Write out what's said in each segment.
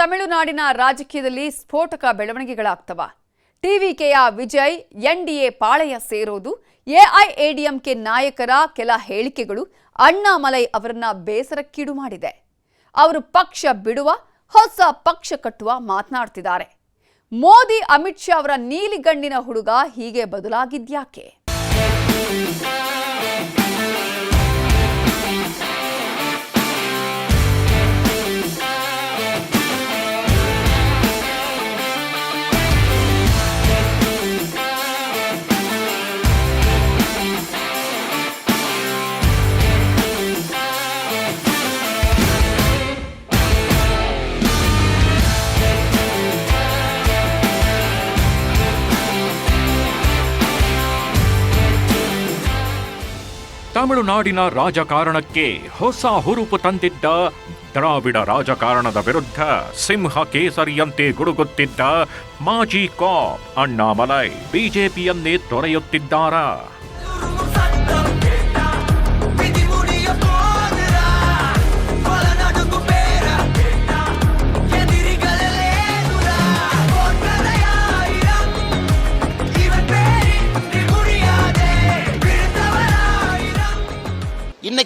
ತಮಿಳುನಾಡಿನ ರಾಜಕೀಯದಲ್ಲಿ ಸ್ಫೋಟಕ ಬೆಳವಣಿಗೆಗಳಾಗ್ತವ. ಟಿವಿಕೆಯ ವಿಜಯ್, ಎನ್ಡಿಎ ಪಾಳಯ ಸೇರೋದು ಎಐಎಡಿಎಂಕೆ ನಾಯಕರ ಕೆಲ ಹೇಳಿಕೆಗಳು ಅಣ್ಣಾಮಲೈ ಅವರನ್ನ ಬೇಸರಕ್ಕೀಡು ಮಾಡಿದೆ. ಅವರು ಪಕ್ಷ ಬಿಡುವ, ಹೊಸ ಪಕ್ಷ ಕಟ್ಟುವ ಮಾತನಾಡ್ತಿದ್ದಾರೆ. ಮೋದಿ, ಅಮಿತ್ ಶಾ ಅವರ ನೀಲಿಗಣ್ಣಿನ ಹುಡುಗ ಹೀಗೆ ಬದಲಾಗಿದ್ಯಾಕೆ? ತಮಿಳುನಾಡಿನ ರಾಜಕಾರಣಕ್ಕೆ ಹೊಸ ಹುರುಪು ತಂದಿದ್ದ ದ್ರಾವಿಡ ರಾಜಕಾರಣದ ವಿರುದ್ಧ ಸಿಂಹ ಕೇಸರಿಯಂತೆ ಗುಡುಗುತ್ತಿದ್ದ ಮಾಜಿ ಕಾಪ್ ಅಣ್ಣಾಮಲೈ ಬಿಜೆಪಿಯನ್ನೇ ತೊರೆಯುತ್ತಿದ್ದಾರಾ?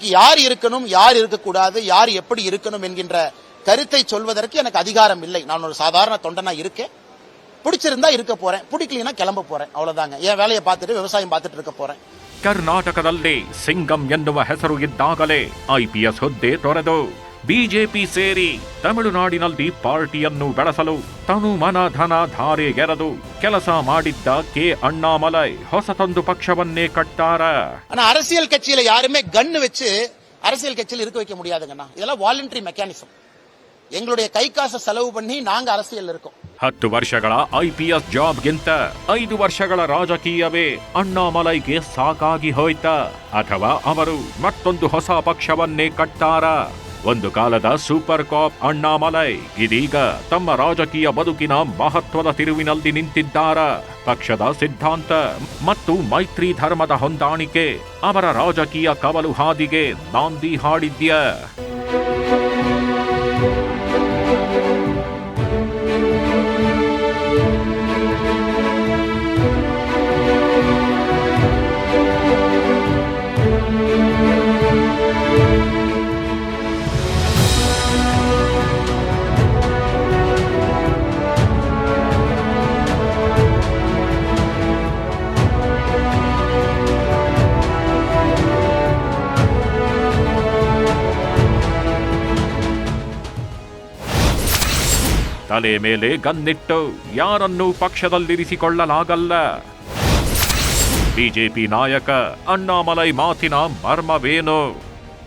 இன்னைக்கு யார் இருக்கணும் யார் இருக்கக்கூடாது யார் எப்படி இருக்கணும் என்கின்ற கருத்தை சொல்வதற்கு எனக்கு அதிகாரம் இல்லை நான் ஒரு சாதாரண தொண்டனா இருக்கேன் பிடிச்சிருந்தா இருக்க போறேன் பிடிக்கலைன்னா கிளம்ப போறேன் அவ்வளவுதாங்க என் வேலையை பார்த்துட்டு விவசாயம் பார்த்துட்டு இருக்க போறேன் ಕರ್ನಾಟಕದಲ್ಲಿ ಸಿಂಗಂ ಎನ್ನುವ ಹೆಸರು ಇದ್ದಾಗಲೇ ಐಪಿಎಸ್ ಹುದ್ದೆ ತೊರೆದು ಬಿಜೆಪಿ ಸೇರಿ ತಮಿಳುನಾಡಿನಲ್ಲಿ ಪಾರ್ಟಿಯನ್ನು ಬೆಳೆಸಲು ತನು ಮನ ಧನ ಧಾರೆ ಎರೆದು ಕೆಲಸ ಮಾಡಿದ್ದ ಕೆ ಅಣ್ಣಾಮಲೈ ಹೊಸತೊಂದು ಪಕ್ಷವನ್ನೇ ಕಟ್ಟಾರ ஆனா அரசியல் கட்சியில யாருமே கன்னு வச்சு அரசியல் கட்சியில் இருக்க வைக்க முடியாதுங்கண்ணா இதெல்லாம் வாலண்டரி மெக்கானிசம் எங்களுடைய கை காசை செலவு பண்ணி நாங்க அரசியல் இருக்கோம் ಹತ್ತು ವರ್ಷಗಳ ಐಪಿಎಸ್ ಜಾಬ್ಗಿಂತ ಐದು ವರ್ಷಗಳ ರಾಜಕೀಯವೇ ಅಣ್ಣಾಮಲೈಗೆ ಸಾಕಾಗಿ ಹೋಯ್ತ ಅಥವಾ ಅವರು ಮತ್ತೊಂದು ಹೊಸ ಪಕ್ಷವನ್ನೇ ಕಟ್ಟಾರ ಒಂದು ಕಾಲದ ಸೂಪರ್ ಕಾಪ್ ಅಣ್ಣಾಮಲೈ, ಇದೀಗ ತಮ್ಮ ರಾಜಕೀಯ ಬದುಕಿನ ಮಹತ್ವದ ತಿರುವಿನಲ್ಲಿ ನಿಂತಿದ್ದಾರ. ಪಕ್ಷದ ಸಿದ್ಧಾಂತ ಮತ್ತು ಮೈತ್ರಿ ಧರ್ಮದ ಹೊಂದಾಣಿಕೆ, ಅವರ ರಾಜಕೀಯ ಕವಲು ಹಾದಿಗೆ ನಾಂದಿ ಹಾಡಿದ್ಯ? ತಲೆ ಮೇಲೆ ಗನ್ನಿಟ್ಟು ಯಾರನ್ನೂ ಪಕ್ಷದಲ್ಲಿರಿಸಿಕೊಳ್ಳಲಾಗಲ್ಲ. ಬಿಜೆಪಿ ನಾಯಕ ಅಣ್ಣಾಮಲೈ ಮಾತಿನ ಮರ್ಮವೇನು?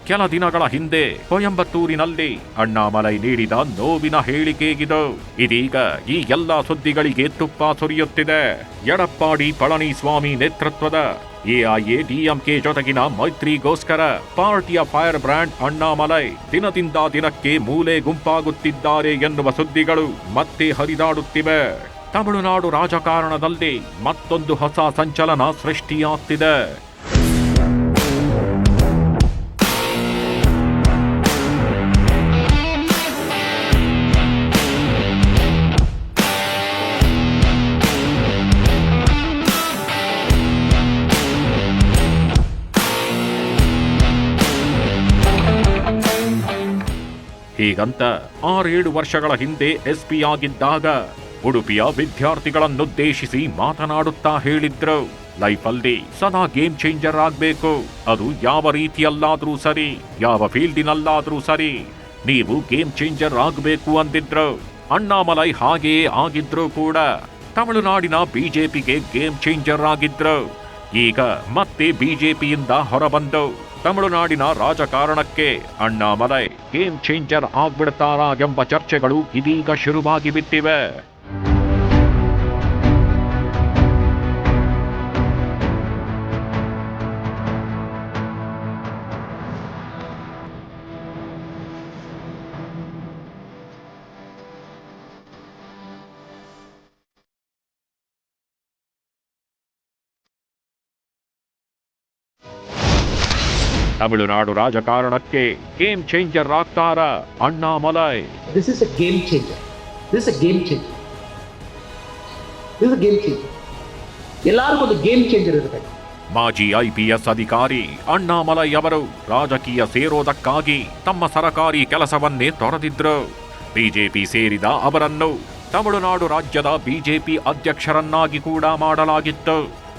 ಕೆಲ ದಿನಗಳ ಹಿಂದೆ ಕೊಯಂಬತ್ತೂರಿನಲ್ಲಿ ಅಣ್ಣಾಮಲೈ ನೀಡಿದ ನೋವಿನ ಹೇಳಿಕೆಗಿದು, ಇದೀಗ ಈ ಎಲ್ಲಾ ಸುದ್ದಿಗಳಿಗೆ ತುಪ್ಪ ಸುರಿಯುತ್ತಿದೆ. ಎಡಪ್ಪಾಡಿ ಪಳನಿಸ್ವಾಮಿ ನೇತೃತ್ವದ ಎಐಎಡಿಎಂಕೆ ಜೊತೆಗಿನ ಮೈತ್ರಿಗೋಸ್ಕರ ಪಾರ್ಟಿಯ ಫೈರ್ ಬ್ರ್ಯಾಂಡ್ ಅಣ್ಣಾಮಲೈ ದಿನದಿಂದ ದಿನಕ್ಕೆ ಮೂಲೆ ಗುಂಪಾಗುತ್ತಿದ್ದಾರೆ ಎನ್ನುವ ಸುದ್ದಿಗಳು ಮತ್ತೆ ಹರಿದಾಡುತ್ತಿವೆ. ತಮಿಳುನಾಡು ರಾಜಕಾರಣದಲ್ಲಿ ಮತ್ತೊಂದು ಹೊಸ ಸಂಚಲನ ಸೃಷ್ಟಿಯಾಗ್ತಿದೆ. ಹೀಗಂತ ಆರೇಳು ವರ್ಷಗಳ ಹಿಂದೆ ಎಸ್ಪಿ ಆಗಿದ್ದಾಗ ಉಡುಪಿಯ ವಿದ್ಯಾರ್ಥಿಗಳನ್ನುದ್ದೇಶಿಸಿ ಮಾತನಾಡುತ್ತಾ ಹೇಳಿದ್ರು. ಲೈಫಲ್ಲಿ ಸದಾ ಗೇಮ್ ಚೇಂಜರ್ ಆಗ್ಬೇಕು. ಅದು ಯಾವ ರೀತಿಯಲ್ಲಾದರೂ ಸರಿ, ಯಾವ ಫೀಲ್ಡಿನಲ್ಲಾದರೂ ಸರಿ, ನೀವು ಗೇಮ್ ಚೇಂಜರ್ ಆಗಬೇಕು ಅಂದಿದ್ರು. ಅಣ್ಣಾಮಲೈ ಹಾಗೆಯೇ ಆಗಿದ್ರು ಕೂಡ. ತಮಿಳುನಾಡಿನ ಬಿಜೆಪಿಗೆ ಗೇಮ್ ಚೇಂಜರ್ ಆಗಿದ್ರು. ಈಗ ಮತ್ತೆ ಬಿಜೆಪಿಯಿಂದ ಹೊರಬಂದು ತಮಿಳುನಾಡಿನ ರಾಜಕಾರಣಕ್ಕೆ ಅಣ್ಣಾಮಲೈ ಗೇಮ್ ಚೇಂಜರ್ ಆಗ್ಬಿಡ್ತಾರಾ ಎಂಬ ಚರ್ಚೆಗಳು ಇದೀಗ ಶುರುವಾಗಿ ಬಿಟ್ಟಿವೆ. ತಮಿಳುನಾಡು ರಾಜಕಾರಣಕ್ಕೆ ಗೇಮ್ ಚೇಂಜರ್ ಆಗ್ತಾರ Annamalai? This is a game changer. This a game changer this a game changer ಎಲ್ಲರಿಗೂ ಒಂದು ಗೇಮ್ ಚೇಂಜರ್ ಇರಬೇಕು ಮಾಜಿ ಐಪಿಎಸ್ ಅಧಿಕಾರಿ ಅಣ್ಣಾಮಲೈ ಅವರು ರಾಜಕೀಯ ಸೇರೋದಕ್ಕಾಗಿ ತಮ್ಮ ಸರಕಾರಿ ಕೆಲಸವನ್ನೇ ತೊರೆದಿದ್ರು. ಬಿಜೆಪಿ ಸೇರಿದ ಅವರನ್ನು ತಮಿಳುನಾಡು ರಾಜ್ಯದ ಬಿಜೆಪಿ ಅಧ್ಯಕ್ಷರನ್ನಾಗಿ ಕೂಡ ಮಾಡಲಾಗಿತ್ತು.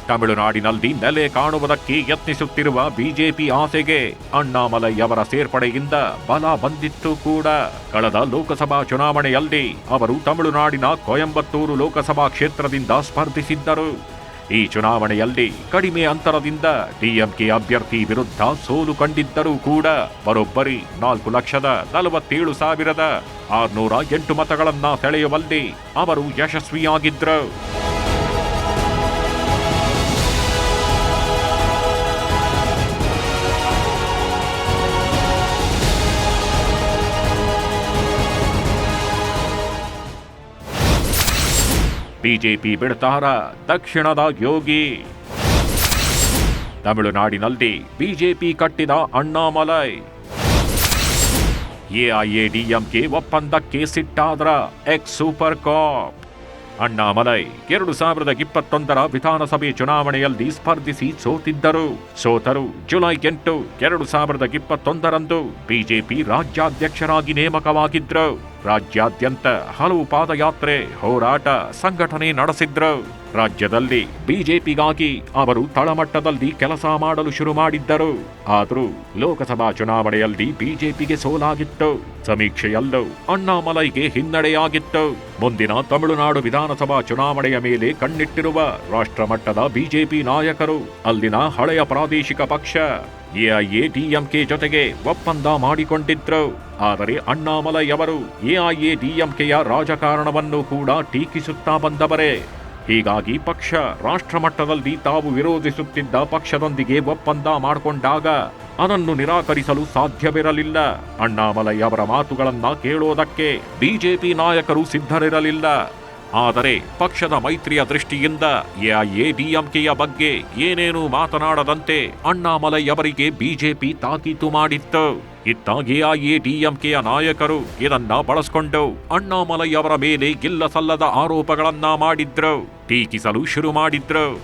ತಮಿಳುನಾಡಿನಲ್ಲಿ ನೆಲೆ ಕಾಣುವುದಕ್ಕೆ ಯತ್ನಿಸುತ್ತಿರುವ ಬಿಜೆಪಿ ಆಸೆಗೆ ಅಣ್ಣಾಮಲೈಯವರ ಸೇರ್ಪಡೆಯಿಂದ ಬಲ ಬಂದಿತ್ತು ಕೂಡ. ಕಳೆದ ಲೋಕಸಭಾ ಚುನಾವಣೆಯಲ್ಲಿ ಅವರು ತಮಿಳುನಾಡಿನ ಕೊಯಂಬತ್ತೂರು ಲೋಕಸಭಾ ಕ್ಷೇತ್ರದಿಂದ ಸ್ಪರ್ಧಿಸಿದ್ದರು. ಈ ಚುನಾವಣೆಯಲ್ಲಿ ಕಡಿಮೆ ಅಂತರದಿಂದ ಡಿಎಂಕೆ ಅಭ್ಯರ್ಥಿ ವಿರುದ್ಧ ಸೋಲು ಕಂಡಿದ್ದರೂ ಕೂಡ ಬರೋಬ್ಬರಿ ನಾಲ್ಕು ಲಕ್ಷದ ನಲವತ್ತೇಳು ಸಾವಿರದ ಆರುನೂರ ಎಂಟು ಮತಗಳನ್ನ ಸೆಳೆಯುವಲ್ಲಿ ಅವರು ಯಶಸ್ವಿಯಾಗಿದ್ರು. ಬಿಜೆಪಿ ಬಿಡ್ತಾರ, ದಕ್ಷಿಣದ ಯೋಗಿ. ತಮಿಳುನಾಡಿನಲ್ಲಿ ಬಿಜೆಪಿ ಕಟ್ಟಿದ ಅಣ್ಣಾಮಲೈ. ಎಐಎಡಿಎಂಕೆ ಒಪ್ಪಂದಕ್ಕೆ ಸಿಟ್ಟಾದ್ರ ಎಕ್ಸ್ ಸೂಪರ್ ಕಾಪ್ ಅಣ್ಣಾಮಲೈ ಎರಡು ಸಾವಿರದ ಇಪ್ಪತ್ತೊಂದರ ವಿಧಾನಸಭೆ ಚುನಾವಣೆಯಲ್ಲಿ ಸ್ಪರ್ಧಿಸಿ ಸೋತಿದ್ದರು. ಸೋತರು ಜುಲೈ ಎಂಟು, ಎರಡು ಸಾವಿರದ ಇಪ್ಪತ್ತೊಂದರಂದು ಬಿಜೆಪಿ ರಾಜ್ಯಾಧ್ಯಕ್ಷರಾಗಿ ನೇಮಕವಾಗಿದ್ರು. ರಾಜ್ಯಾದ್ಯಂತ ಹಲವು ಪಾದಯಾತ್ರೆ ಹೋರಾಟ ಸಂಘಟನೆ ನಡೆಸಿದ್ರು. ರಾಜ್ಯದಲ್ಲಿ ಬಿಜೆಪಿಗಾಗಿ ಅವರು ತಳಮಟ್ಟದಲ್ಲಿ ಕೆಲಸ ಮಾಡಲು ಶುರು ಮಾಡಿದ್ದರು. ಆದರೂ ಲೋಕಸಭಾ ಚುನಾವಣೆಯಲ್ಲಿ ಬಿಜೆಪಿಗೆ ಸೋಲಾಗಿತ್ತು. ಸಮೀಕ್ಷೆಯಲ್ಲೂ ಅಣ್ಣಾಮಲೈಗೆ ಹಿನ್ನಡೆಯಾಗಿತ್ತು. ಮುಂದಿನ ತಮಿಳುನಾಡು ವಿಧಾನಸಭಾ ಚುನಾವಣೆಯ ಮೇಲೆ ಕಣ್ಣಿಟ್ಟಿರುವ ರಾಷ್ಟ್ರಮಟ್ಟದ ಬಿಜೆಪಿ ನಾಯಕರು, ಅಲ್ಲಿನ ಹಳೆಯ ಪ್ರಾದೇಶಿಕ ಪಕ್ಷ ಎಐಎಡಿಎಂಕೆ ಜೊತೆಗೆ ಒಪ್ಪಂದ ಮಾಡಿಕೊಂಡಿದ್ರು. ಆದರೆ ಅಣ್ಣಾಮಲೈಯವರು ಎಐಎಡಿಎಂಕೆಯ ರಾಜಕಾರಣವನ್ನು ಕೂಡ ಟೀಕಿಸುತ್ತಾ ಬಂದವರೇ. ಹೀಗಾಗಿ ಪಕ್ಷ ರಾಷ್ಟ್ರಮಟ್ಟದಲ್ಲಿ ತಾವು ವಿರೋಧಿಸುತ್ತಿದ್ದ ಪಕ್ಷದೊಂದಿಗೆ ಒಪ್ಪಂದ ಮಾಡಿಕೊಂಡಾಗ ಅದನ್ನು ನಿರಾಕರಿಸಲು ಸಾಧ್ಯವಿರಲಿಲ್ಲ. ಅಣ್ಣಾಮಲೈ ಅವರ ಮಾತುಗಳನ್ನ ಕೇಳೋದಕ್ಕೆ ಬಿಜೆಪಿ ನಾಯಕರು ಸಿದ್ಧರಿರಲಿಲ್ಲ. ಆದರೆ ಪಕ್ಷದ ಮೈತ್ರಿಯ ದೃಷ್ಟಿಯಿಂದ ಎಐಎಡಿಎಂಕೆಯ ಬಗ್ಗೆ ಏನೇನು ಮಾತನಾಡದಂತೆ ಅಣ್ಣಾಮಲೈ ಅವರಿಗೆ ಬಿಜೆಪಿ ತಾಕೀತು ಮಾಡಿತ್ತು. ಇತ್ತ ಎಐಎಡಿಎಂಕೆಯ ನಾಯಕರು ಇದನ್ನ ಬಳಸ್ಕೊಂಡು ಅಣ್ಣಾಮಲೈಯವರ ಮೇಲೆ ಇಲ್ಲ ಸಲ್ಲದ ಆರೋಪಗಳನ್ನ ಮಾಡಿದ್ರು, ಟೀಕಿಸಲು ಶುರು ಮಾಡಿದ್ರು.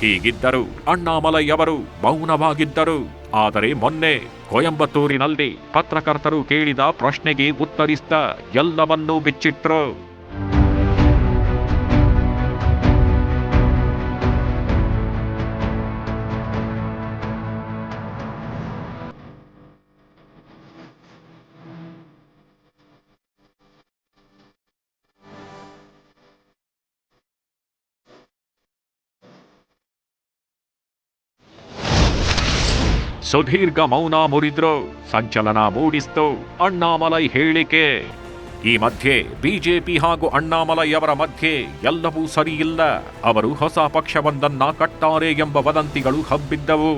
ಹೀಗಿದ್ದರು ಅಣ್ಣಾಮಲೈಯವರು ಮೌನವಾಗಿದ್ದರು. ಆದರೆ ಮೊನ್ನೆ ಕೊಯಂಬತ್ತೂರಿನಲ್ಲಿ ಪತ್ರಕರ್ತರು ಕೇಳಿದ ಪ್ರಶ್ನೆಗೆ ಉತ್ತರಿಸ್ತ ಎಲ್ಲವನ್ನೂ ಬಿಚ್ಚಿಟ್ರು. ಸುದೀರ್ಘ ಮೌನ ಮುರಿದ್ರು, ಸಂಚಲನ ಮೂಡಿಸ್ತು ಅಣ್ಣಾಮಲೈ ಹೇಳಿಕೆ. ಈ ಮಧ್ಯೆ ಬಿಜೆಪಿ ಹಾಗೂ ಅಣ್ಣಾಮಲೈ ಅವರ ಮಧ್ಯೆ ಎಲ್ಲವೂ ಸರಿಯಿಲ್ಲ. ಅವರು ಹೊಸ ಪಕ್ಷವೊಂದನ್ನ ಕಟ್ಟಾರೆ ಎಂಬ ವದಂತಿಗಳು ಹಬ್ಬಿದ್ದವು.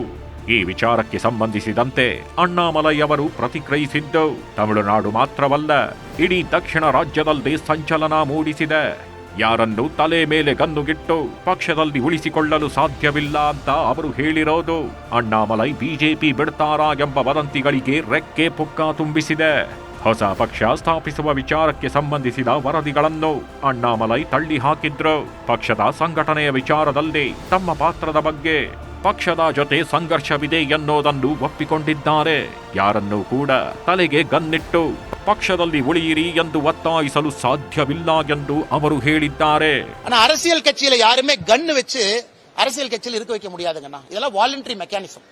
ಈ ವಿಚಾರಕ್ಕೆ ಸಂಬಂಧಿಸಿದಂತೆ ಅಣ್ಣಾಮಲೈ ಅವರು ಪ್ರತಿಕ್ರಿಯಿಸಿದ್ದು, ತಮಿಳುನಾಡು ಮಾತ್ರವಲ್ಲ, ಇಡೀ ದಕ್ಷಿಣ ರಾಜ್ಯದಲ್ಲೇ ಸಂಚಲನ ಮೂಡಿಸಿದೆ. ಯಾರನ್ನು ತಲೆ ಮೇಲೆ ಗನ್ನುಗಿಟ್ಟು ಪಕ್ಷದಲ್ಲಿ ಉಳಿಸಿಕೊಳ್ಳಲು ಸಾಧ್ಯವಿಲ್ಲ ಅಂತ ಅವರು ಹೇಳಿರೋದು. ಅಣ್ಣಾಮಲೈ ಬಿಜೆಪಿ ಬಿಡ್ತಾರಾ ಎಂಬ ವದಂತಿಗಳಿಗೆ ರೆಕ್ಕೆ ಪುಕ್ಕ ತುಂಬಿಸಿದೆ. ಹೊಸ ಪಕ್ಷ ಸ್ಥಾಪಿಸುವ ವಿಚಾರಕ್ಕೆ ಸಂಬಂಧಿಸಿದ ವರದಿಗಳನ್ನು ಅಣ್ಣಾಮಲೈ ತಳ್ಳಿ ಹಾಕಿದ್ರು. ಪಕ್ಷದ ಸಂಘಟನೆಯ ವಿಚಾರದಲ್ಲಿ ತಮ್ಮ ಪಾತ್ರದ ಬಗ್ಗೆ ಪಕ್ಷದ ಜೊತೆ ಸಂಘರ್ಷವಿದೆ ಎನ್ನುವುದನ್ನು ಒಪ್ಪಿಕೊಂಡಿದ್ದಾರೆ. ಯಾರನ್ನೂ ಕೂಡ ತಲೆಗೆ ಗನ್ನಿಟ್ಟು ಪಕ್ಷದಲ್ಲಿ உளியிரி ಎಂದು ಒತ್ತಾಯಿಸಲು சாத்தியவில்ல ಎಂದು ಅವರು ಹೇಳಿದ್ದಾರೆ ஆனா அரசியல் கட்சியில யாருமே கன்னு வச்சு அரசியல் கட்சியில் இருக்க வைக்க முடியாதுங்கண்ணா இதெல்லாம் வாலண்டரி மெக்கானிசம்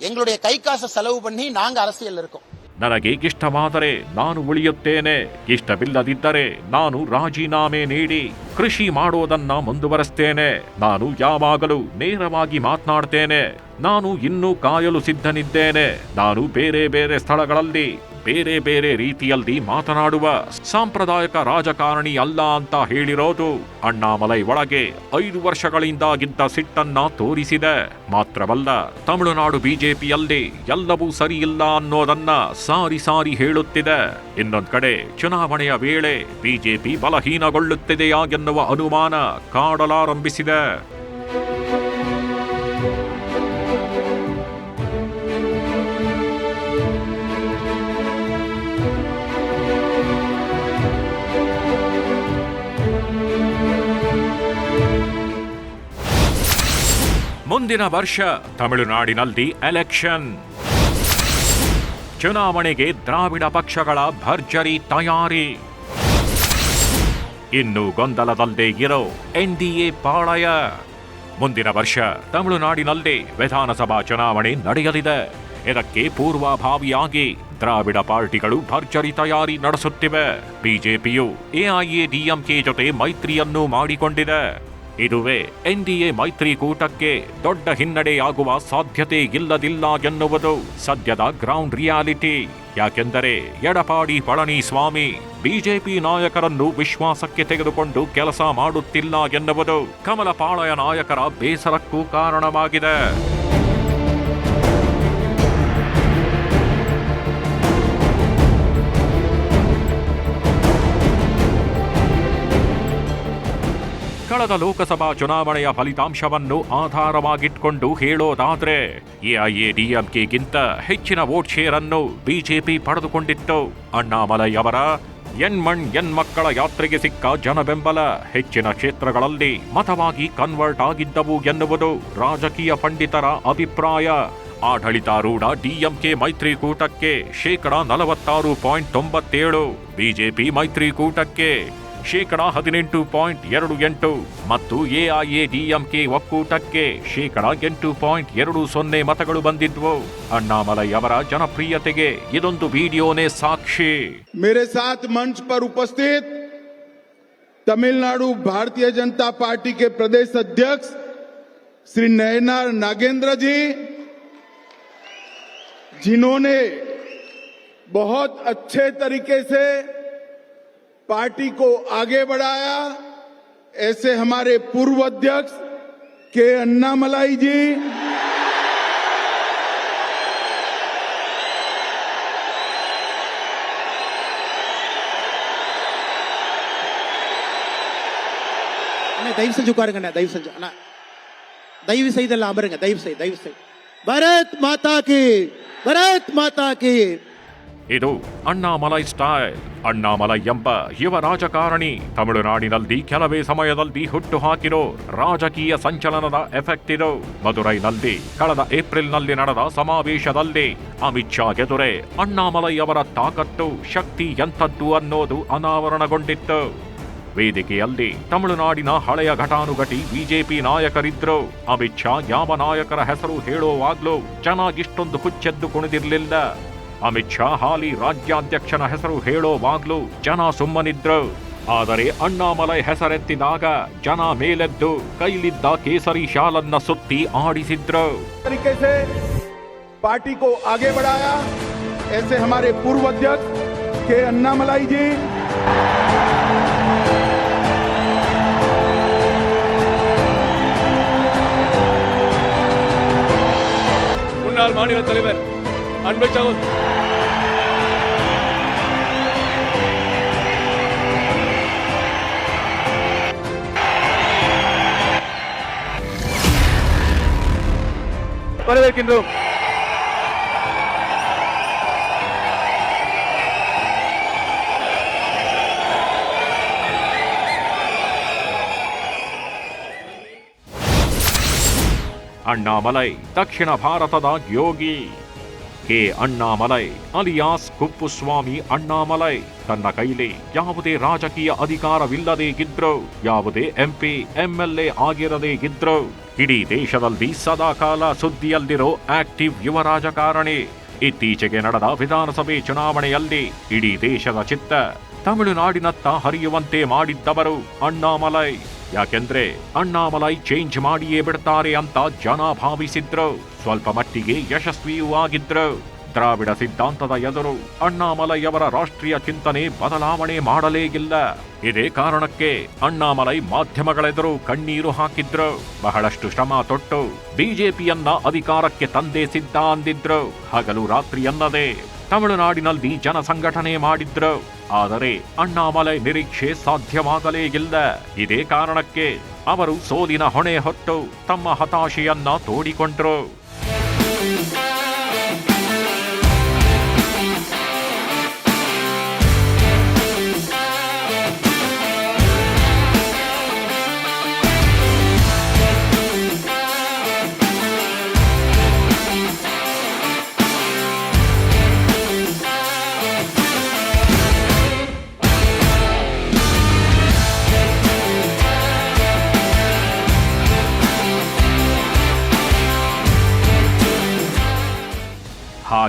எங்களுடைய கை காசை செலவு பண்ணி நாங்க அரசியல் இருக்கோம் ನನಗೆ ಇಷ್ಟವಾದರೆ ನಾನು ಉಳಿಯುತ್ತೇನೆ ಇಷ್ಟವಿಲ್ಲದಿದ್ದರೆ ನಾನು ರಾಜೀನಾಮೆ ನೀಡಿ ಕೃಷಿ ಮಾಡೋದನ್ನ ಮುಂದುವರೆಸ್ತೇನೆ ನಾನು ಯಾವಾಗಲೂ ನೇರವಾಗಿ ಮಾತನಾಡ್ತೇನೆ ನಾನು ಇನ್ನೂ ಕಾಯಲು ಸಿದ್ಧನಿದ್ದೇನೆ ನಾನು ಬೇರೆ ಬೇರೆ ಸ್ಥಳಗಳಲ್ಲಿ ಬೇರೆ ಬೇರೆ ರೀತಿಯಲ್ಲಿ ಮಾತನಾಡುವ ಸಾಂಪ್ರದಾಯಿಕ ರಾಜಕಾರಣಿ ಅಲ್ಲ ಅಂತ ಹೇಳಿರೋದು ಅಣ್ಣಾಮಲೈ ಒಳಗೆ ಐದು ವರ್ಷಗಳಿಂದಾಗಿದ್ದ ಸಿಟ್ಟನ್ನ ತೋರಿಸಿದೆ. ಮಾತ್ರವಲ್ಲ, ತಮಿಳುನಾಡು ಬಿಜೆಪಿಯಲ್ಲಿ ಎಲ್ಲವೂ ಸರಿಯಿಲ್ಲ ಅನ್ನೋದನ್ನ ಸಾರಿ ಸಾರಿ ಹೇಳುತ್ತಿದೆ. ಇನ್ನೊಂದು ಕಡೆ ಚುನಾವಣೆಯ ವೇಳೆ ಬಿಜೆಪಿ ಬಲಹೀನಗೊಳ್ಳುತ್ತಿದೆಯಾ ಎನ್ನುವ ಅನುಮಾನ ಕಾಡಲಾರಂಭಿಸಿದೆ. ಮುಂದಿನ ವರ್ಷ ತಮಿಳುನಾಡಿನಲ್ಲಿ ಎಲೆಕ್ಷನ್. ಚುನಾವಣೆಗೆ ದ್ರಾವಿಡ ಪಕ್ಷಗಳ ಭರ್ಜರಿ ತಯಾರಿ. ಇನ್ನು ಗೊಂದಲದಲ್ಲೇ ಇರೋ ಎನ್ಡಿಎ ಪಾಳಯ. ಮುಂದಿನ ವರ್ಷ ತಮಿಳುನಾಡಿನಲ್ಲಿ ವಿಧಾನಸಭಾ ಚುನಾವಣೆ ನಡೆಯಲಿದೆ. ಇದಕ್ಕೆ ಪೂರ್ವಭಾವಿಯಾಗಿ ದ್ರಾವಿಡ ಪಾರ್ಟಿಗಳು ಭರ್ಜರಿ ತಯಾರಿ ನಡೆಸುತ್ತಿವೆ. ಬಿಜೆಪಿಯು ಎಐಎಡಿಎಂಕೆ ಜೊತೆ ಮೈತ್ರಿಯನ್ನು ಮಾಡಿಕೊಂಡಿದೆ. ಇದುವೇ ಎನ್ಡಿಎ ಮೈತ್ರಿಕೂಟಕ್ಕೆ ದೊಡ್ಡ ಹಿನ್ನಡೆಯಾಗುವ ಸಾಧ್ಯತೆ ಇಲ್ಲದಿಲ್ಲ ಎನ್ನುವುದು ಸದ್ಯದ ಗ್ರೌಂಡ್ ರಿಯಾಲಿಟಿ. ಯಾಕೆಂದರೆ ಎಡಪಾಡಿ ಪಳನಿಸ್ವಾಮಿ ಬಿಜೆಪಿ ನಾಯಕರನ್ನು ವಿಶ್ವಾಸಕ್ಕೆ ತೆಗೆದುಕೊಂಡು ಕೆಲಸ ಮಾಡುತ್ತಿಲ್ಲ ಎನ್ನುವುದು ಕಮಲಪಾಳಯ ನಾಯಕರ ಬೇಸರಕ್ಕೂ ಕಾರಣವಾಗಿದೆ. ಕಳೆದ ಲೋಕಸಭಾ ಚುನಾವಣೆಯ ಫಲಿತಾಂಶವನ್ನು ಆಧಾರವಾಗಿಟ್ಕೊಂಡು ಹೇಳೋದಾದ್ರೆ ಎಐಎಡಿಎಂಕೆಗಿಂತ ಹೆಚ್ಚಿನ ವೋಟ್ ಶೇರ್ ಅನ್ನು ಬಿಜೆಪಿ ಪಡೆದುಕೊಂಡಿತ್ತು. ಅಣ್ಣಾಮಲೈ ಅವರ ಎನ್ಮಣ್ ಎನ್ ಮಕ್ಕಳ ಯಾತ್ರೆಗೆ ಸಿಕ್ಕ ಜನಬೆಂಬಲ ಹೆಚ್ಚಿನ ಕ್ಷೇತ್ರಗಳಲ್ಲಿ ಮತವಾಗಿ ಕನ್ವರ್ಟ್ ಆಗಿದ್ದವು ಎನ್ನುವುದು ರಾಜಕೀಯ ಪಂಡಿತರ ಅಭಿಪ್ರಾಯ. ಆಡಳಿತಾರೂಢ ಡಿಎಂಕೆ ಮೈತ್ರಿಕೂಟಕ್ಕೆ ಶೇಕಡ ನಲವತ್ತಾರು ಪಾಯಿಂಟ್ ತೊಂಬತ್ತೇಳು ಬಿಜೆಪಿ ಮೈತ್ರಿಕೂಟಕ್ಕೆ ಶೇಕಡ ಹದಿನೆಂಟು ಪಾಯಿಂಟ್ ಎರಡು ಎಂಟು ಮತ್ತು ಎಐಎಡಿಎಂಕೆ ಒಕ್ಕೂಟಕ್ಕೆ ಶೇಕಡ ಎಂಟು ಪಾಯಿಂಟ್ ಎರಡು ಸೊನ್ನೆ ಮತಗಳು ಬಂದಿದ್ವು ಅಣ್ಣಾಮಲೈ ಅವರ ಜನಪ್ರಿಯತೆಗೆ ಇದೊಂದು ವಿಡಿಯೋನೇ ಸಾಕ್ಷಿ मेरे साथ मंच पर उपस्थित तमिलनाडु भारतीय जनता पार्टी के प्रदेश अध्यक्ष श्री नयनार नागेंद्र जी जिन्होंने बहुत अच्छे तरीके से पार्टी को आगे बढ़ाया ऐसे हमारे पूर्व अध्यक्ष के अन्नामलाई जी அண்ணா தயவு செஞ்சு உட்காருங்க அண்ணா தயவு செஞ்சு அண்ணா தயவு செய்தெல்லாம் அமருங்க தயவு செய் தயவு செய் பரத் மாதா கி பரத் மாதா கி ಇದು ಅಣ್ಣಾಮಲೈ ಸ್ಟೈಲ್ ಅಣ್ಣಾಮಲೈ ಎಂಬ ಯುವ ರಾಜಕಾರಣಿ. ತಮಿಳುನಾಡಿನಲ್ಲಿ ಕೆಲವೇ ಸಮಯದಲ್ಲಿ ಹುಟ್ಟು ಹಾಕಿರೋ ರಾಜಕೀಯ ಸಂಚಲನದ ಎಫೆಕ್ಟ್ ಇದು. ಮದುರೈನಲ್ಲಿ ಕಳೆದ ಏಪ್ರಿಲ್ನಲ್ಲಿ ನಡೆದ ಸಮಾವೇಶದಲ್ಲಿ ಅಮಿತ್ ಶಾ ಎದುರೇ ಅಣ್ಣಾಮಲೈ ಅವರ ತಾಕತ್ತು, ಶಕ್ತಿ ಎಂಥದ್ದು ಅನ್ನೋದು ಅನಾವರಣಗೊಂಡಿತ್ತು. ವೇದಿಕೆಯಲ್ಲಿ ತಮಿಳುನಾಡಿನ ಹಳೆಯ ಘಟಾನುಘಟಿ ಬಿಜೆಪಿ ನಾಯಕರಿದ್ರು. ಅಮಿತ್ ಶಾ ಯಾವ ನಾಯಕರ ಹೆಸರು ಹೇಳುವಾಗ್ಲೂ ಜನ ಇಷ್ಟೊಂದು ಹುಚ್ಚೆದ್ದು ಕುಣಿದಿರ್ಲಿಲ್ಲ. ಅಮಿತ್ ಶಾ ಹಾಲಿ ರಾಜ್ಯಾಧ್ಯಕ್ಷನ ಹೆಸರು ಹೇಳೋವಾಗ್ಲೂ ಜನ ಸುಮ್ಮನಿದ್ರು ಆದರೆ ಅಣ್ಣಾಮಲೈ ಹೆಸರೆತ್ತಿದಾಗ ಜನ ಮೇಲೆದ್ದು ಕೈಲಿದ್ದ ಕೇಸರಿ ಶಾಲನ್ನ ಸುತ್ತಿ ಆಡಿಸಿದ್ರು तरीके से पार्टी को आगे बढ़ाया ऐसे हमारे पूर्व अध्यक्ष के अन्नामलाई जी முன்னாள் மாநில தலைவர் அன்பு சகோதரர் வரவேற்கின்றோம் ಅಣ್ಣಾಮಲೈ ದಕ್ಷಿಣ ಭಾರತದ ಯೋಗಿ ಕೆ ಅಣ್ಣಾಮಲೈ, ಅಲಿಯಾಸ್ ಕುಪ್ಪುಸ್ವಾಮಿ ಅಣ್ಣಾಮಲೈ. ತನ್ನ ಕೈಲಿ ಯಾವುದೇ ರಾಜಕೀಯ ಅಧಿಕಾರವಿಲ್ಲದೆ ಇದ್ರು ಯಾವುದೇ ಎಂಪಿ, ಎಂಎಲ್ಎ ಆಗಿರದೇ ಇದ್ರು ಇಡೀ ದೇಶದಲ್ಲಿ ಸದಾಕಾಲ ಸುದ್ದಿಯಲ್ಲಿರೋ ಆಕ್ಟಿವ್ ಯುವ ರಾಜಕಾರಣಿ. ಇತ್ತೀಚೆಗೆ ನಡೆದ ವಿಧಾನಸಭೆ ಚುನಾವಣೆಯಲ್ಲಿ ಇಡೀ ದೇಶದ ಚಿತ್ತ ತಮಿಳುನಾಡಿನತ್ತ ಹರಿಯುವಂತೆ ಮಾಡಿದ್ದವರು ಅಣ್ಣಾಮಲೈ. ಯಾಕೆಂದ್ರೆ ಅಣ್ಣಾಮಲೈ ಚೇಂಜ್ ಮಾಡಿಯೇ ಬಿಡ್ತಾರೆ ಅಂತ ಜನ ಭಾವಿಸಿದ್ರು. ಸ್ವಲ್ಪ ಮಟ್ಟಿಗೆ ಯಶಸ್ವಿಯೂ ಆಗಿದ್ರು. ದ್ರಾವಿಡ ಸಿದ್ಧಾಂತದ ಎದುರು ಅಣ್ಣಾಮಲೈಯವರ ರಾಷ್ಟ್ರೀಯ ಚಿಂತನೆ ಬದಲಾವಣೆ ಮಾಡಲೇ ಇಲ್ಲ. ಇದೇ ಕಾರಣಕ್ಕೆ ಅಣ್ಣಾಮಲೈ ಮಾಧ್ಯಮಗಳೆದುರು ಕಣ್ಣೀರು ಹಾಕಿದ್ರು. ಬಹಳಷ್ಟು ಶ್ರಮ ತೊಟ್ಟು ಬಿಜೆಪಿಯನ್ನ ಅಧಿಕಾರಕ್ಕೆ ತಂದೆ ಸಿದ್ಧ ಅಂದಿದ್ರು. ಹಗಲು ರಾತ್ರಿ ಅನ್ನದೇ ತಮಿಳುನಾಡಿನಲ್ಲಿ ಜನ ಸಂಘಟನೆ ಮಾಡಿದ್ರು. ಆದರೆ ಅಣ್ಣಾಮಲೈ ನಿರೀಕ್ಷೆ ಸಾಧ್ಯವಾಗಲೇ ಇಲ್ಲ. ಇದೇ ಕಾರಣಕ್ಕೆ ಅವರು ಸೋಲಿನ ಹೊಣೆ ಹೊತ್ತು ತಮ್ಮ ಹತಾಶೆಯನ್ನ ತೋಡಿಕೊಂಡ್ರು.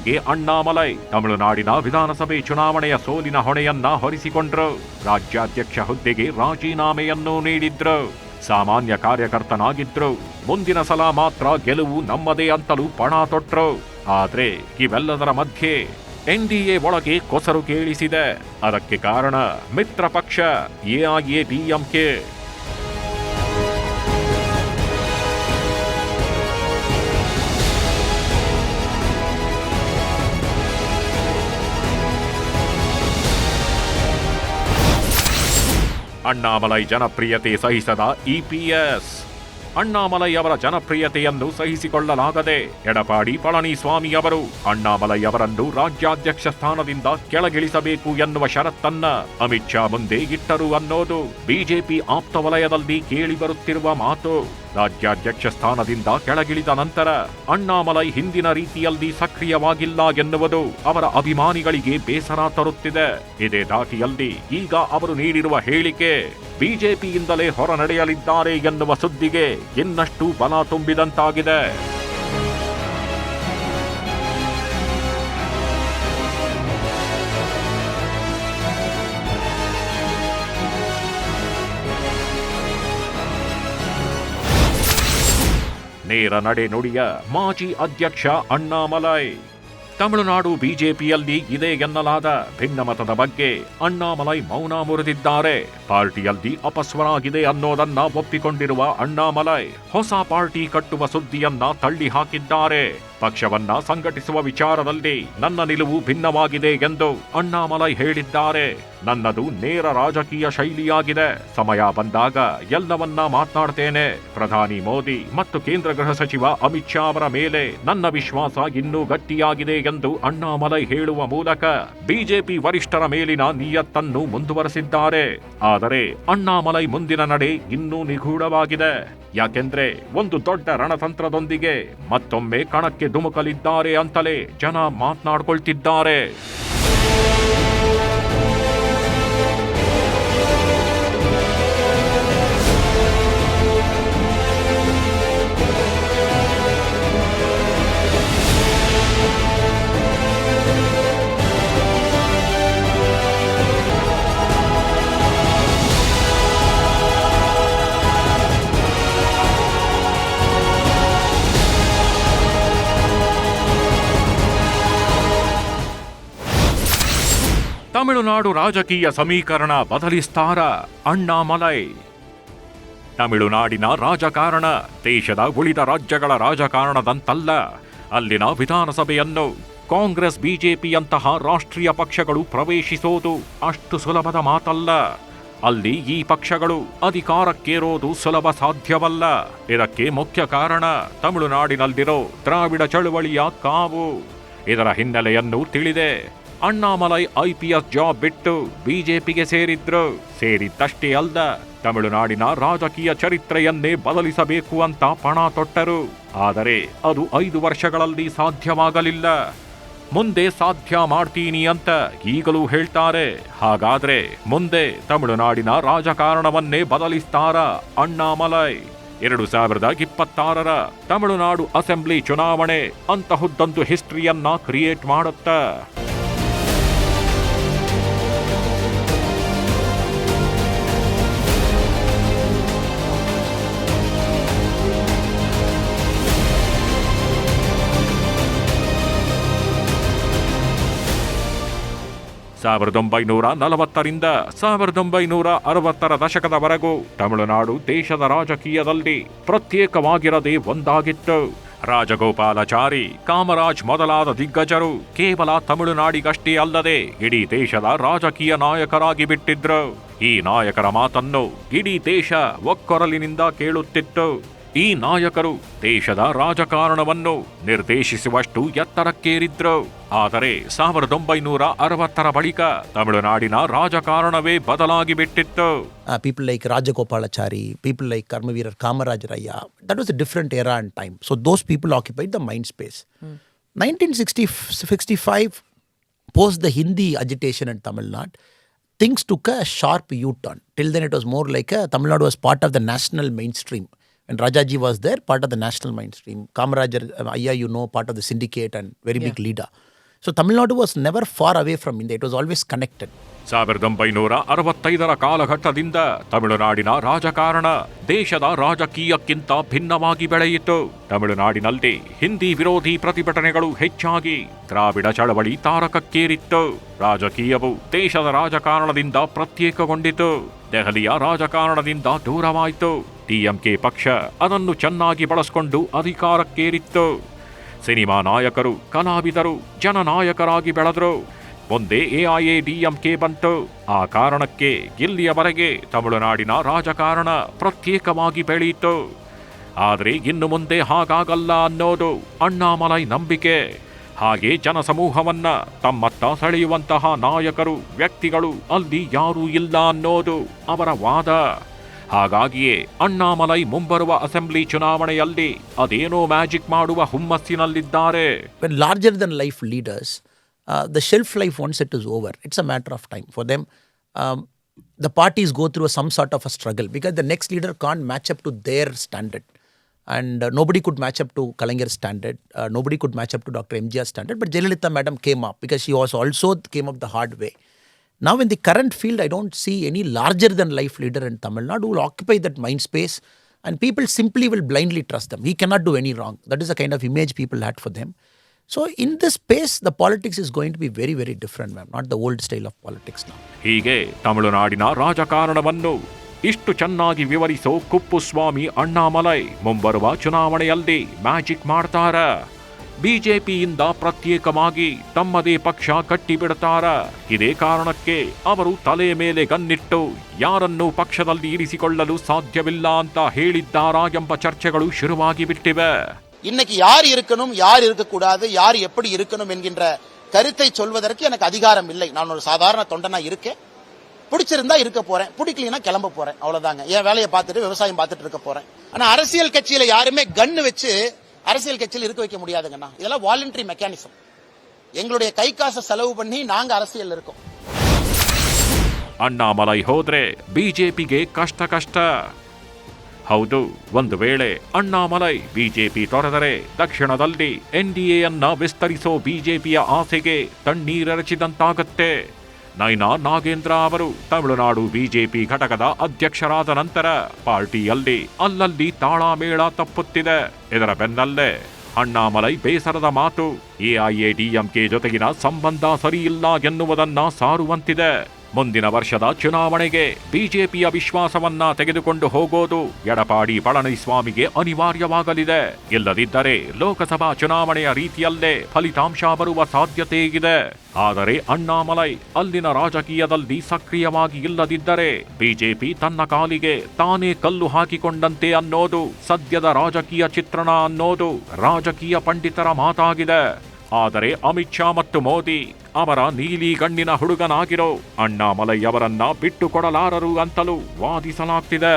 ಹಾಗೆ ಅಣ್ಣಾಮಲೈ. ತಮಿಳುನಾಡಿನ ವಿಧಾನಸಭೆ ಚುನಾವಣೆಯ ಸೋಲಿನ ಹೊಣೆಯನ್ನ ಹೊರಿಸಿಕೊಂಡ್ರು. ರಾಜ್ಯಾಧ್ಯಕ್ಷ ಹುದ್ದೆಗೆ ರಾಜೀನಾಮೆಯನ್ನು ನೀಡಿದ್ರು. ಸಾಮಾನ್ಯ ಕಾರ್ಯಕರ್ತನಾಗಿದ್ರು. ಮುಂದಿನ ಸಲ ಮಾತ್ರ ಗೆಲುವು ನಮ್ಮದೇ ಅಂತಲೂ ಪಣ ತೊಟ್ರು. ಆದ್ರೆ ಇವೆಲ್ಲದರ ಮಧ್ಯೆ ಎನ್ಡಿಎ ಒಳಗೆ ಕೊಸರು ಕೇಳಿಸಿದೆ. ಅದಕ್ಕೆ ಕಾರಣ ಮಿತ್ರ ಪಕ್ಷ ಎಐಎಡಿಎಂಕೆ ಅಣ್ಣಾಮಲೈ ಜನಪ್ರಿಯತೆ ಸಹಿಸದ ಇಪಿಎಸ್ ಅಣ್ಣಾಮಲೈ ಅವರ ಜನಪ್ರಿಯತೆಯನ್ನು ಸಹಿಸಿಕೊಳ್ಳಲಾಗದೆ ಎಡಪಾಡಿ ಪಳನಿಸ್ವಾಮಿ ಅವರು ಅಣ್ಣಾಮಲೈ ಅವರನ್ನು ರಾಜ್ಯಾಧ್ಯಕ್ಷ ಸ್ಥಾನದಿಂದ ಕೆಳಗಿಳಿಸಬೇಕು ಎನ್ನುವ ಷರತ್ತನ್ನ ಅಮಿತ್ ಶಾ ಮುಂದೆ ಇಟ್ಟರು ಅನ್ನೋದು ಬಿಜೆಪಿ ಆಪ್ತ ವಲಯದಲ್ಲಿ ಕೇಳಿಬರುತ್ತಿರುವ ಮಾತು. ರಾಜ್ಯಾಧ್ಯಕ್ಷ ಸ್ಥಾನದಿಂದ ಕೆಳಗಿಳಿದ ನಂತರ ಅಣ್ಣಾಮಲೈ ಹಿಂದಿನ ರೀತಿಯಲ್ಲಿ ಸಕ್ರಿಯವಾಗಿಲ್ಲ ಎನ್ನುವುದು ಅವರ ಅಭಿಮಾನಿಗಳಿಗೆ ಬೇಸರ ತರುತ್ತಿದೆ. ಇದೇ ದಾಟಿಯಲ್ಲಿ ಈಗ ಅವರು ನೀಡಿರುವ ಹೇಳಿಕೆ ಬಿಜೆಪಿಯಿಂದಲೇ ಹೊರ ನಡೆಯಲಿದ್ದಾರೆ ಎನ್ನುವ ಸುದ್ದಿಗೆ ಇನ್ನಷ್ಟು ಬಲ ತುಂಬಿದಂತಾಗಿದೆ. ನೇರ ನಡೆ ನುಡಿಯ ಮಾಜಿ ಅಧ್ಯಕ್ಷ ಅಣ್ಣಾಮಲೈ. ತಮಿಳುನಾಡು ಬಿಜೆಪಿಯಲ್ಲಿ ಇದೆ ಎನ್ನಲಾದ ಭಿನ್ನಮತದ ಬಗ್ಗೆ ಅಣ್ಣಾಮಲೈ ಮೌನ ಮುರಿದಿದ್ದಾರೆ. ಪಾರ್ಟಿಯಲ್ಲಿ ಅಪಸ್ವರಾಗಿದೆ ಅನ್ನೋದನ್ನ ಒಪ್ಪಿಕೊಂಡಿರುವ ಅಣ್ಣಾಮಲೈ ಹೊಸ ಪಾರ್ಟಿ ಕಟ್ಟುವ ಸುದ್ದಿಯನ್ನ ತಳ್ಳಿ ಹಾಕಿದ್ದಾರೆ ಪಕ್ಷವನ್ನ ಸಂಘಟಿಸುವ ವಿಚಾರದಲ್ಲಿ ನನ್ನ ನಿಲುವು ಭಿನ್ನವಾಗಿದೆ ಎಂದು ಅಣ್ಣಾಮಲೈ ಹೇಳಿದ್ದಾರೆ. ನನ್ನದು ನೇರ ರಾಜಕೀಯ ಶೈಲಿಯಾಗಿದೆ. ಸಮಯ ಬಂದಾಗ ಎಲ್ಲವನ್ನ ಮಾತನಾಡ್ತೇನೆ. ಪ್ರಧಾನಿ ಮೋದಿ ಮತ್ತು ಕೇಂದ್ರ ಗೃಹ ಸಚಿವ ಅಮಿತ್ ಶಾ ಅವರ ಮೇಲೆ ನನ್ನ ವಿಶ್ವಾಸ ಇನ್ನೂ ಗಟ್ಟಿಯಾಗಿದೆ ಎಂದು ಅಣ್ಣಾಮಲೈ ಹೇಳುವ ಮೂಲಕ ಬಿಜೆಪಿ ವರಿಷ್ಠರ ಮೇಲಿನ ನಿಯತ್ತನ್ನು ಮುಂದುವರೆಸಿದ್ದಾರೆ. ಆದರೆ ಅಣ್ಣಾಮಲೈ ಮುಂದಿನ ನಡೆ ಇನ್ನೂ ನಿಗೂಢವಾಗಿದೆ. ಯಾಕೆಂದ್ರೆ ಒಂದು ದೊಡ್ಡ ರಣತಂತ್ರದೊಂದಿಗೆ ಮತ್ತೊಮ್ಮೆ ಕಣಕ್ಕೆ ಧುಮುಕಲಿದ್ದಾರೆ ಅಂತಲೇ ಜನ ಮಾತನಾಡ್ಕೊಳ್ತಿದ್ದಾರೆ. ತಮಿಳುನಾಡು ರಾಜಕೀಯ ಸಮೀಕರಣ ಬದಲಿಸ್ತಾರ ಅಣ್ಣಾಮಲೈ. ತಮಿಳುನಾಡಿನ ರಾಜಕಾರಣ ದೇಶದ ಉಳಿದ ರಾಜ್ಯಗಳ ರಾಜಕಾರಣದಂತಲ್ಲ. ಅಲ್ಲಿನ ವಿಧಾನಸಭೆಯನ್ನು ಕಾಂಗ್ರೆಸ್, ಬಿಜೆಪಿಯಂತಹ ರಾಷ್ಟ್ರೀಯ ಪಕ್ಷಗಳು ಪ್ರವೇಶಿಸೋದು ಅಷ್ಟು ಸುಲಭದ ಮಾತಲ್ಲ. ಅಲ್ಲಿ ಈ ಪಕ್ಷಗಳು ಅಧಿಕಾರಕ್ಕೇರೋದು ಸುಲಭ ಸಾಧ್ಯವಲ್ಲ. ಇದಕ್ಕೆ ಮುಖ್ಯ ಕಾರಣ ತಮಿಳುನಾಡಿನಲ್ಲಿರೋ ದ್ರಾವಿಡ ಚಳುವಳಿಯ ಕಾವು. ಇದರ ಹಿನ್ನೆಲೆಯನ್ನು ತಿಳಿದೆ. Annamalai I P S job ಬಿಟ್ಟು ಬಿಜೆಪಿಗೆ ಸೇರಿದ್ರು. ಸೇರಿದ್ದಷ್ಟೇ ಅಲ್ದ, ತಮಿಳುನಾಡಿನ ರಾಜಕೀಯ ಚರಿತ್ರೆಯನ್ನೇ ಬದಲಿಸಬೇಕು ಅಂತ ಪಣ ತೊಟ್ಟರು. ಆದರೆ ಅದು ಐದು ವರ್ಷಗಳಲ್ಲಿ ಸಾಧ್ಯವಾಗಲಿಲ್ಲ. ಮುಂದೆ ಸಾಧ್ಯ ಮಾಡ್ತೀನಿ ಅಂತ ಈಗಲೂ ಹೇಳ್ತಾರೆ. ಹಾಗಾದ್ರೆ ಮುಂದೆ ತಮಿಳುನಾಡಿನ ರಾಜಕಾರಣವನ್ನೇ ಬದಲಿಸ್ತಾರ ಅಣ್ಣಾಮಲೈ. ಎರಡು ಸಾವಿರದ ಇಪ್ಪತ್ತಾರರ ತಮಿಳುನಾಡು ಅಸೆಂಬ್ಲಿ ಚುನಾವಣೆ ಅಂತಹುದ್ದೊಂದು ಹಿಸ್ಟ್ರಿಯನ್ನ ಕ್ರಿಯೇಟ್ ಮಾಡುತ್ತ. ಸಾವಿರದ ಒಂಬೈನೂರ ನಲವತ್ತರಿಂದ ಸಾವಿರದ ಒಂಬೈನೂರ ಅರವತ್ತರ ದಶಕದವರೆಗೂ ತಮಿಳುನಾಡು ದೇಶದ ರಾಜಕೀಯದಲ್ಲಿ ಪ್ರತ್ಯೇಕವಾಗಿರದೆ ಒಂದಾಗಿತ್ತು. ರಾಜಗೋಪಾಲಾಚಾರಿ, ಕಾಮರಾಜ್ ಮೊದಲಾದ ದಿಗ್ಗಜರು ಕೇವಲ ತಮಿಳುನಾಡಿಗಷ್ಟೇ ಅಲ್ಲದೆ ಇಡೀ ದೇಶದ ರಾಜಕೀಯ ನಾಯಕರಾಗಿ ಬಿಟ್ಟಿದ್ರು. ಈ ನಾಯಕರ ಮಾತನ್ನು ಇಡೀ ದೇಶ ಒಕ್ಕೊರಲಿನಿಂದ ಕೇಳುತ್ತಿತ್ತು. ಈ ನಾಯಕರು ದೇಶದ ರಾಜಕಾರಣವನ್ನು ನಿರ್ದೇಶಿಸುವಷ್ಟು ಎತ್ತರಕ್ಕೇರಿದ್ರು ಆದರೆ ಸಾವಿರದ ಒಂಬೈನೂರ ಅರವತ್ತರ ಬಳಿಕ ತಮಿಳುನಾಡಿನ ರಾಜಕಾರಣವೇ ಬದಲಾಗಿ ಬಿಟ್ಟಿತ್ತು uh, people like Rajagopalachari, people like Karmaveerar Kamaraj Raya. That was a different era and time. So those people occupied the mind space. 1965, post the Hindi agitation in Tamil Nadu, things took a sharp U-turn. Till then, it was more like a, Tamil Nadu was part of the national Rajaji was there but the national mainstream Kamarajar I I you know but the the C syndicate and very big leader so Tamil Nadu was never far away from in date as always connected ಸಾವಿರದ ಒಂಬೈನೂರ ಅರವತ್ತೈದರ ಕಾಲಘಟ್ಟದಿಂದ ತಮಿಳುನಾಡಿನ ರಾಜಕಾರಣ ದೇಶದ ರಾಜಕೀಯಕ್ಕಿಂತ ಭಿನ್ನವಾಗಿ ಬೆಳೆಯಿತು. ತಮಿಳುನಾಡಿನಲ್ಲಿ ಹಿಂದಿ ವಿರೋಧಿ ಪ್ರತಿಭಟನೆಗಳು ಹೆಚ್ಚಾಗಿ ದ್ರಾವಿಡ ಚಳವಳಿ ತಾರಕಕ್ಕೇರಿತ್ತು. ರಾಜಕೀಯವು ದೇಶದ ರಾಜಕಾರಣದಿಂದ ಪ್ರತ್ಯೇಕಗೊಂಡಿತು. ದೆಹಲಿಯ ರಾಜಕಾರಣದಿಂದ ದೂರವಾಯಿತು. ಡಿಎಂಕೆ ಪಕ್ಷ ಅದನ್ನು ಚೆನ್ನಾಗಿ ಬಳಸಿಕೊಂಡು ಅಧಿಕಾರಕ್ಕೇರಿತ್ತು. ಸಿನಿಮಾ ನಾಯಕರು, ಕಲಾವಿದರು, ಜನನಾಯಕರಾಗಿ ಬೆಳೆದರು. ಮುಂದೆ ಎಐಎಡಿಎಂಕೆ ಬಂತು. ಆ ಕಾರಣಕ್ಕೆ ಇಲ್ಲಿಯವರೆಗೆ ತಮಿಳುನಾಡಿನ ರಾಜಕಾರಣ ಪ್ರತ್ಯೇಕವಾಗಿ ಬೆಳೆಯಿತು ಆದರೆ ಇನ್ನು ಮುಂದೆ ಹಾಗಾಗಲ್ಲ ಅನ್ನೋದು ಅಣ್ಣಾಮಲೈ ನಂಬಿಕೆ. ಹಾಗೆ ಜನಸಮೂಹವನ್ನ ತಮ್ಮತ್ತ ಸೆಳೆಯುವಂತಹ ನಾಯಕರು, ವ್ಯಕ್ತಿಗಳು ಅಲ್ಲಿ ಯಾರೂ ಇಲ್ಲ ಅನ್ನೋದು ಅವರ ವಾದ. ಹಾಗಾಗಿಯೇ ಅಣ್ಣಾಮಲೈ ಮುಂಬರುವ ಅಸೆಂಬ್ಲಿ ಚುನಾವಣೆಯಲ್ಲಿ ಅದೇನೋ ಮ್ಯಾಜಿಕ್ ಮಾಡುವ ಹುಮ್ಮಸ್ಸಿನಲ್ಲಿದ್ದಾರೆ when larger than life leaders, uh, the shelf life once it is over, it's a matter of time for them. Um, the parties go through some sort of a struggle because the next leader can't match up to their standard. And uh, nobody could match up to Kalangar's standard. Uh, nobody could match up to Dr. MGR's standard. But Jayalalitha madam came up because she was also came up the hard way. Now, in the current field, I don't see any larger than life leader in Tamil Nadu who will occupy that mind space, and people simply will blindly trust them. He cannot do any wrong. That is the kind of image people had for them. So, in this space, the politics is going to be very, very different, ma'am. Not the old style of politics now. ಹೀಗೆ ತಮಿಳುನಾಡಿನ ರಾಜಕಾರಣವನ್ನು ಇಷ್ಟು ಚೆನ್ನಾಗಿ ವಿವರಿಸೋ ಕುಪ್ಪುಸ್ವಾಮಿ ಅಣ್ಣಾಮಲೈ ಮುಂಬರುವ ಚುನಾವಣೆಯಲ್ಲಿ magic ಮಾಡ್ತಾರ ಬಿಜೆಪಿಯಿಂದ ಪ್ರತ್ಯೇಕವಾಗಿ ತಮ್ಮದೇ ಪಕ್ಷ ಕಟ್ಟಿಬಿಡ್ತಾರ ಇದೇ ಕಾರಣಕ್ಕೆ ಅವರು ತಲೆ ಮೇಲೆ ಗನ್ನಿಟ್ಟು ಯಾರನ್ನೂ ಪಕ್ಷದಲ್ಲಿ ಇರಿಸಿಕೊಳ್ಳಲು ಸಾಧ್ಯವಿಲ್ಲ ಅಂತ ಹೇಳಿದ್ದಾರಾ ಎಂಬ ಚರ್ಚೆಗಳು ಶುರುವಾಗಿ ಬಿಟ್ಟಿವೆ இன்னைக்கு யார் இருக்கணும் யார் இருக்கக்கூடாது யார் எப்படி இருக்கணும் என்கின்ற கருத்தை சொல்வதற்கு எனக்கு அதிகாரம் இல்லை நான் ஒரு சாதாரண தொண்டனா இருக்கேன் பிடிச்சிருந்தா இருக்க போறேன் பிடிக்கலனா கிளம்ப போறேன் அவ்வளவுதாங்க என் வேலையை பார்த்துட்டு விவசாயம் பார்த்துட்டு இருக்க போறேன் ஆனா அரசியல் கட்சியில யாருமே கன்னு வச்சு அரசியல் கட்சியில் இருக்க வைக்க முடியாதுங்கண்ணா இதெல்லாம் வாலண்டரி மெக்கானிசம் எங்களுடைய கை காசை செலவு பண்ணி நாங்க அரசியல் இருக்கோம் ಅಣ್ಣಾಮಲೈ ಹೋದ್ರೆ ಬಿಜೆಪಿಗೆ ಕಷ್ಟ ಕಷ್ಟ ಹೌದು ಒಂದು ವೇಳೆ ಅಣ್ಣಾಮಲೈ ಬಿಜೆಪಿ ತೊರೆದರೆ ದಕ್ಷಿಣದಲ್ಲಿ ಎನ್ಡಿಎಯನ್ನ ವಿಸ್ತರಿಸೋ ಬಿಜೆಪಿಯ ಆಸೆಗೆ ತಣ್ಣೀರೆರಚಿದಂತಾಗತ್ತೆ ನೈನಾ ನಾಗೇಂದ್ರ ಅವರು ತಮಿಳುನಾಡು ಬಿಜೆಪಿ ಘಟಕದ ಅಧ್ಯಕ್ಷರಾದ ನಂತರ ಪಾರ್ಟಿಯಲ್ಲಿ ಅಲ್ಲಲ್ಲಿ ತಾಳಮೇಳ ತಪ್ಪುತ್ತಿದೆ. ಇದರ ಬೆನ್ನಲ್ಲೇ ಅಣ್ಣಾಮಲೈ ಬೇಸರದ ಮಾತು ಎಐಎಡಿಎಂಕೆ ಜೊತೆಗಿನ ಸಂಬಂಧ ಸರಿಯಿಲ್ಲ ಎನ್ನುವುದನ್ನ ಸಾರುವಂತಿದೆ. ಮುಂದಿನ ವರ್ಷದ ಚುನಾವಣೆಗೆ ಬಿಜೆಪಿಯ ವಿಶ್ವಾಸವನ್ನ ತೆಗೆದುಕೊಂಡು ಹೋಗೋದು ಎಡಪಾಡಿ ಪಳನಿಸ್ವಾಮಿಗೆ ಅನಿವಾರ್ಯವಾಗಲಿದೆ. ಇಲ್ಲದಿದ್ದರೆ ಲೋಕಸಭಾ ಚುನಾವಣೆಯ ರೀತಿಯಲ್ಲೇ ಫಲಿತಾಂಶ ಬರುವ ಸಾಧ್ಯತೆ ಇದೆ. ಆದರೆ ಅಣ್ಣಾಮಲೈ ಅಲ್ಲಿನ ರಾಜಕೀಯದಲ್ಲಿ ಸಕ್ರಿಯವಾಗಿ ಇಲ್ಲದಿದ್ದರೆ ಬಿಜೆಪಿ ತನ್ನ ಕಾಲಿಗೆ ತಾನೇ ಕಲ್ಲು ಹಾಕಿಕೊಂಡಂತೆ ಅನ್ನೋದು, ಸದ್ಯದ ರಾಜಕೀಯ ಚಿತ್ರಣ ಅನ್ನೋದು ರಾಜಕೀಯ ಪಂಡಿತರ ಮಾತಾಗಿದೆ. ಆದರೆ ಅಮಿತ್ ಶಾ ಮತ್ತು ಮೋದಿ ಅವರ ನೀಲಿ ಗಣ್ಣಿನ ಹುಡುಗನಾಗಿರೋ ಅಣ್ಣಾಮಲೈ ಅವರನ್ನ ಬಿಟ್ಟುಕೊಡಲಾರರು ಅಂತಲೂ ವಾದಿಸಲಾಗ್ತಿದೆ.